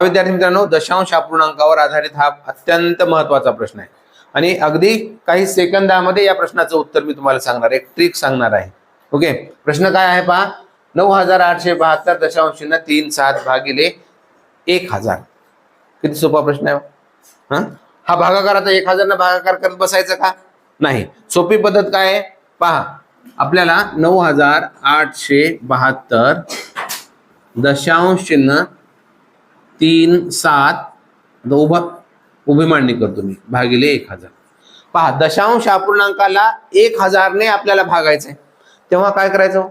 विद्यार्थी मित्रांनो दशांश अपूर्णांकावर आधारित हा अत्यंत महत्त्वाचा प्रश्न आहे. आणि अगदी काही सेकंदामध्ये या प्रश्नाचं उत्तर मी तुम्हाला सांगणार एक ट्रिक सांगणार आहे. ओके? प्रश्न काय आहे पहा? नऊ हजार आठशे बहात्तर दशांश शून्य तीन सात भागिले एक हजार. किती सोपा प्रश्न आहे? हा? हा भागाकार आता एक हजार भागाकार करत बसायचा का? नाही. सोपी पद्धत काय आहे? पहा. आपल्याला नऊ हजार आठशे बहात्तर दशांश चिन्ह तीन सात उभा उभी मांडणी करतो मी. भागिले एक हजार. पहा दशांश अपूर्णांकाला एक हजारने आपल्याला भागायचंय. तेव्हा काय करायचं?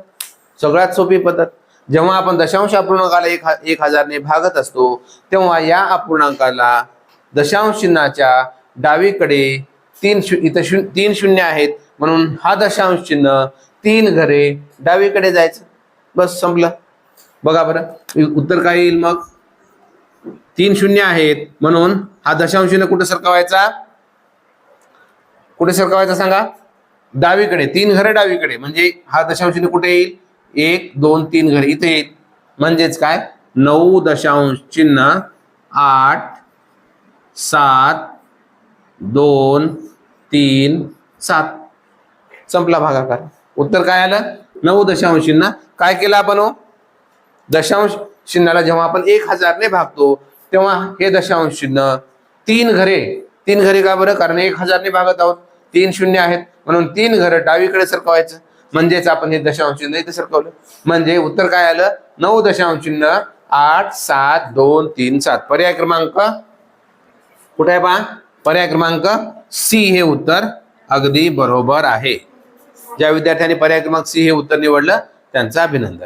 सगळ्यात सोपी पद्धत. जेव्हा आपण दशांश अपूर्णांकाला एक एक हजारने भागत असतो तेव्हा या अपूर्णांकाला दशांश चिन्हाच्या डावीकडे तीन शु इथं शून तीन शून्य आहेत. म्हणून हा दशांश चिन्ह तीन घरे डावीकडे जायचं. बस संपलं. बघा बरं. उत्तर काय येईल मग? तीन शून्य आहेत म्हणून हा दशांश कुठे सरकवायचा? कुठे सरकवायचा सांगा? डावीकडे तीन घरे डावीकडे. म्हणजे हा दशांश कुठे येईल? एक दोन तीन घरे इथे येईल. म्हणजेच काय? नऊ दशांश चिन्ह आठ सात दोन तीन सात. संपला भागाकार. उत्तर काय आलं? नऊ दशांश चिन्ह. काय केलं आपण हो? दशांश चिन्हाला जेव्हा आपण एक हजारने भागतो तेव्हा हे दशांश चिन्ह तीन घरे. तीन घरे का बरं? कारण एक हजारने भागत आहोत. तीन शून्य आहेत. म्हणून तीन घरं डावीकडे सरकवायचं. म्हणजेच आपण हे दशांश चिन्ह इथे सरकवलं. म्हणजे उत्तर काय आलं? नऊ दशांश चिन्ह आठ सात दोन तीन सात. पर्याय क्रमांक? कुठे आहे पहा? पर्याय क्रमांक सी हे उत्तर अगदी बरोबर आहे. ज्या विद्यार्थ्यांनी पर्याय क्रमांक सी हे उत्तर निवडलं त्यांचं अभिनंदन.